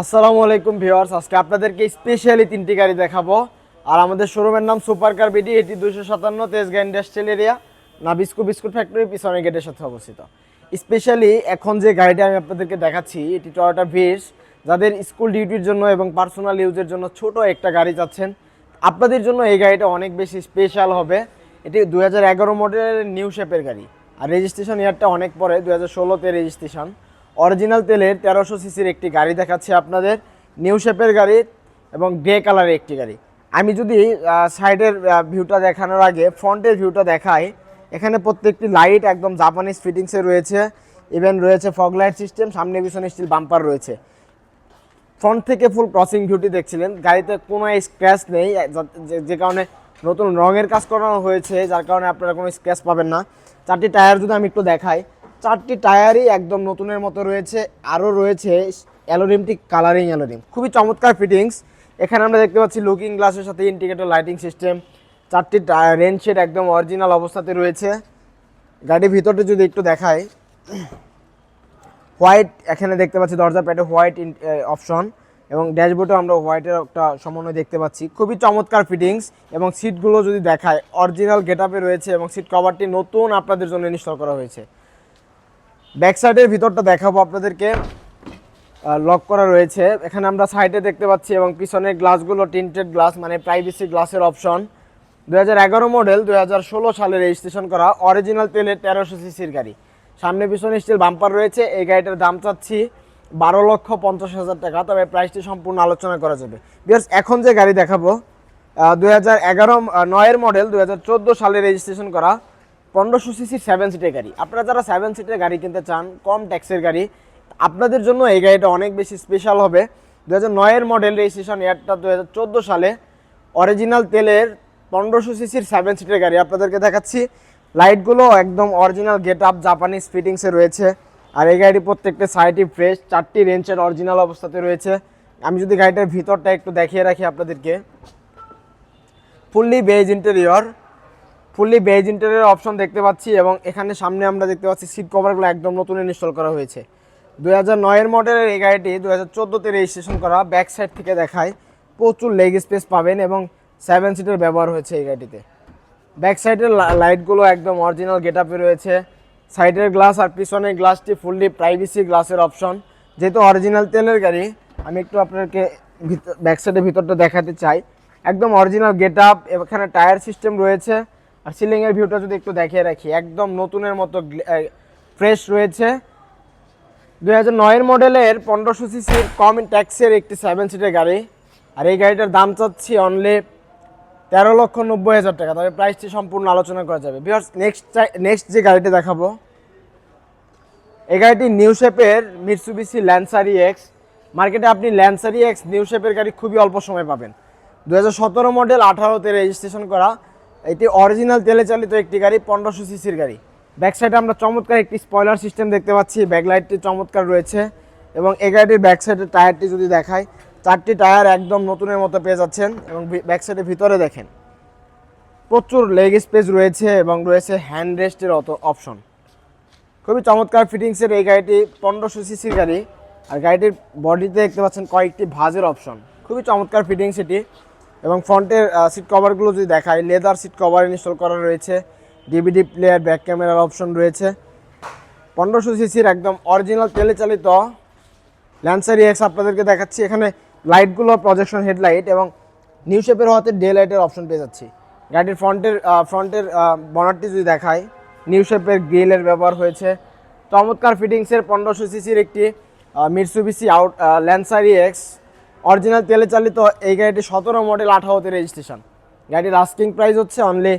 আসসালামু আলাইকুম ভিউয়ার্স, আজকে আপনাদেরকে স্পেশালি তিনটি গাড়ি দেখাবো। আর আমাদের শোরুমের নাম সুপার কার বিডি, এটি দুশো সাতান্ন Tejgaon industrial area, Nabisco biscuit factory পিছনের গেটের সাথে অবস্থিত। স্পেশালি এখন যে গাড়িটা আমি আপনাদেরকে দেখাচ্ছি, এটি টয়োটা ভিস যাদের স্কুল ডিউটির জন্য এবং পার্সোনাল ইউজের জন্য ছোট একটা গাড়ি চাচ্ছেন আপনাদের জন্য এই গাড়িটা অনেক বেশি স্পেশাল হবে। এটি দু হাজার এগারো মডেলের নিউ শেপের গাড়ি। আর রেজিস্ট্রেশন ইয়ারটা অনেক পরে দু হাজার ষোলোতে রেজিস্ট্রেশন অরিজিনাল তেলের তেরোশো সিসির একটি গাড়ি দেখাচ্ছি আপনাদের। নিউ শেপের গাড়ি এবং গ্রে কালারের একটি গাড়ি। আমি যদি সাইডের ভিউটা দেখানোর আগে ফ্রন্টের ভিউটা দেখাই, এখানে প্রত্যেকটি লাইট একদম জাপানিজ ফিটিংসে রয়েছে। ইভেন রয়েছে ফগ লাইট সিস্টেম সামনে পিছনে স্টিল বাম্পার রয়েছে। ফ্রন্ট থেকে ফুল ক্রসিং ভিউটি দেখছিলেন। গাড়িতে কোনো স্ক্র্যাচ নেই যা- কারণে নতুন রঙের কাজ করানো হয়েছে, যার কারণে আপনারা কোনো স্ক্র্যাচ পাবেন না। চারটি টায়ার যদি আমি একটু দেখাই চারটি টায়ারই একদম নতুনের মতো রয়েছে, আরও রয়েছে অ্যালোরিমটি কালারিং অ্যালোরিম। খুবই চমৎকার ফিটিংস। এখানে আমরা দেখতে পাচ্ছি লুকিং গ্লাসের সাথে ইন্ডিকেটর লাইটিং সিস্টেম চারটি রেন শেড একদম অরিজিনাল অবস্থাতে রয়েছে। গাড়ির ভিতরটা যদি একটু দেখাই হোয়াইট এখানে দেখতে পাচ্ছি দরজা প্যাটে হোয়াইট অপশন এবং ড্যাশবোর্ডেও আমরা হোয়াইটের একটা সমন্বয় দেখতে পাচ্ছি। খুবই চমৎকার ফিটিংস এবং সিটগুলো যদি দেখায় অরিজিনাল গেটআপে রয়েছে এবং সিট কভারটি নতুন আপনাদের জন্য ইনস্টল করা হয়েছে। ব্যাক সাইডের ভিতরটা দেখাবো আপনাদেরকে। লক করা রয়েছে। এখানে আমরা সাইডে দেখতে পাচ্ছি এবং পিছনের গ্লাসগুলো টিন্টেড গ্লাস মানে প্রাইভেসি গ্লাসের অপশন দুহাজার এগারো মডেল দুহাজার ষোলো সালে রেজিস্ট্রেশন করা অরিজিনাল তেলের তেরোশো সিসির গাড়ি। সামনে পিছনে স্টিল বাম্পার রয়েছে। এই গাড়িটার দাম চাচ্ছি বারো লক্ষ পঞ্চাশ হাজার টাকা, তবে প্রাইসটি সম্পূর্ণ আলোচনা করা যাবে। বিকজ এখন যে গাড়ি দেখাবো দুই হাজার এগারো নয়ের মডেল দু হাজার চোদ্দ সালে রেজিস্ট্রেশন করা পনেরোশো সিসির সেভেন সিটের গাড়ি। আপনারা যারা সেভেন সিটের গাড়ি কিনতে চান, কম ট্যাক্সের গাড়ি, আপনাদের জন্য এই গাড়িটা অনেক বেশি স্পেশাল হবে। দু হাজার নয়ের মডেল রেজিস্ট্রেশন এয়ারটা দু হাজার চোদ্দ সালে অরিজিনাল তেলের পনেরোশো সিসির সেভেন সিটের গাড়ি আপনাদেরকে দেখাচ্ছি। লাইটগুলো একদম অরিজিনাল গেট আপ জাপানিজ ফিটিংসে রয়েছে। আর এই গাড়ি প্রত্যেকটা সাইডই ফ্রেশ চারটি রেঞ্চের অরিজিনাল অবস্থাতে রয়েছে। আমি যদি গাড়িটার ভিতরটা একটু দেখিয়ে রাখি আপনাদেরকে। Fully beige interior fully beige interior option দেখতে পাচ্ছি এবং এখানে সামনে আমরা দেখতে পাচ্ছি সিট কভারগুলো একদম নতুন ইনস্টল করা হয়েছে। দুই হাজার নয়ের মডেলের এই গাড়িটি দু হাজার চোদ্দোতে রেজিস্ট্রেশন করা ব্যাক সাইড থেকে দেখায়। প্রচুর লেগ স্পেস পাবেন এবং সেভেন সিটের ব্যবহার হয়েছে এই গাড়িটিতে। ব্যাক সাইডের লাইটগুলো একদম অরিজিনাল গেট আপে রয়েছে। সাইডের গ্লাস আর পিছনের গ্লাসটি ফুললি প্রাইভেসি গ্লাসের অপশন যেহেতু অরিজিনাল তেলের গাড়ি, আমি একটু আপনাকে ভিতর ব্যাক সাইডের ভিতরটা দেখাতে চাই। একদম অরিজিনাল গেট আপ এখানে টায়ার সিস্টেম রয়েছে। আর সিলিংয়ের ভিউটা যদি একটু দেখিয়ে রাখি, একদম নতুনের মতো ফ্রেশ রয়েছে। দুই হাজার নয়ের মডেলের পনেরোশো সিসির কম ট্যাক্সের একটি সেভেন সিটের গাড়ি। আর এই গাড়িটার দাম চাচ্ছি অনলি তেরো লক্ষ নব্বই হাজার টাকা। তবে প্রাইসটি সম্পূর্ণ আলোচনা করা যাবে। বিকজ নেক্সট নেক্সট যে গাড়িটি দেখাবো, এই গাড়িটি নিউ শেপের মিটসুবিসি ল্যান্সারি এক্স মার্কেটে আপনি ল্যান্সারি এক্স নিউ শেপের গাড়ি খুবই অল্প সময় পাবেন। দু হাজার সতেরো মডেল আঠারোতে রেজিস্ট্রেশন করা। এটি অরিজিনাল তেলে চালিত একটি গাড়ি, পনেরোশো সিসির গাড়ি। ব্যাক সাইডে আমরা চমৎকার একটি স্পয়লার সিস্টেম দেখতে পাচ্ছি ব্যাকলাইটটি চমৎকার রয়েছে এবং এই গাড়িটির ব্যাক সাইডের টায়ারটি যদি দেখায় চারটি টায়ার একদম নতুনের মতো পেয়ে যাচ্ছেন এবং ব্যাক সাইডের ভিতরে দেখেন। প্রচুর লেগ স্পেস রয়েছে এবং রয়েছে হ্যান্ড রেস্টের অত অপশন খুবই চমৎকার ফিটিংসের এই গাড়িটি, পনেরোশো সিসির গাড়ি। আর গাড়িটির বডিতে দেখতে পাচ্ছেন কয়েকটি ভাজের অপশন খুবই চমৎকার ফিটিংস এটি। এবং ফ্রন্টের সিট কভারগুলো যদি দেখায় লেদার সিট কভার ইনস্টল করা রয়েছে ডিভিডি প্লেয়ার ব্যাক ক্যামেরার অপশন রয়েছে। পনেরোশো সিসির একদম অরিজিনাল তেলে চালিত ল্যান্সার এক্স আপনাদেরকে দেখাচ্ছি। এখানে লাইটগুলো প্রজেকশন হেডলাইট এবং নিউ শেপের হওয়াতে ডে লাইটের অপশন পেয়ে যাচ্ছি। গাড়ির ফ্রন্টের ফ্রন্টের বনারটি যদি দেখায় নিউ শেপের গ্রিলের ব্যবহার হয়েছে। চমৎকার ফিটিংসের পনেরোশো সিসির একটি মিটসুবিসি আউট ল্যান্সারি এক্স অরিজিনাল তেলে চালিত এই গাড়িটি সতেরো মডেল আঠারোতে রেজিস্ট্রেশন। গাড়ির আস্কিং প্রাইস হচ্ছে অনলি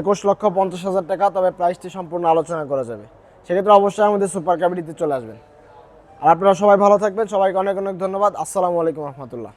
একুশ লক্ষ পঞ্চাশ হাজার টাকা, তবে প্রাইসটি সম্পূর্ণ আলোচনা করা যাবে। সেক্ষেত্রে অবশ্যই আমাদের সুপার ক্যাবিটিতে চলে আসবেন। আর আপনারা সবাই ভালো থাকবেন, সবাইকে অনেক অনেক ধন্যবাদ। আসসালামু আলাইকুম রহমতুল্লাহ।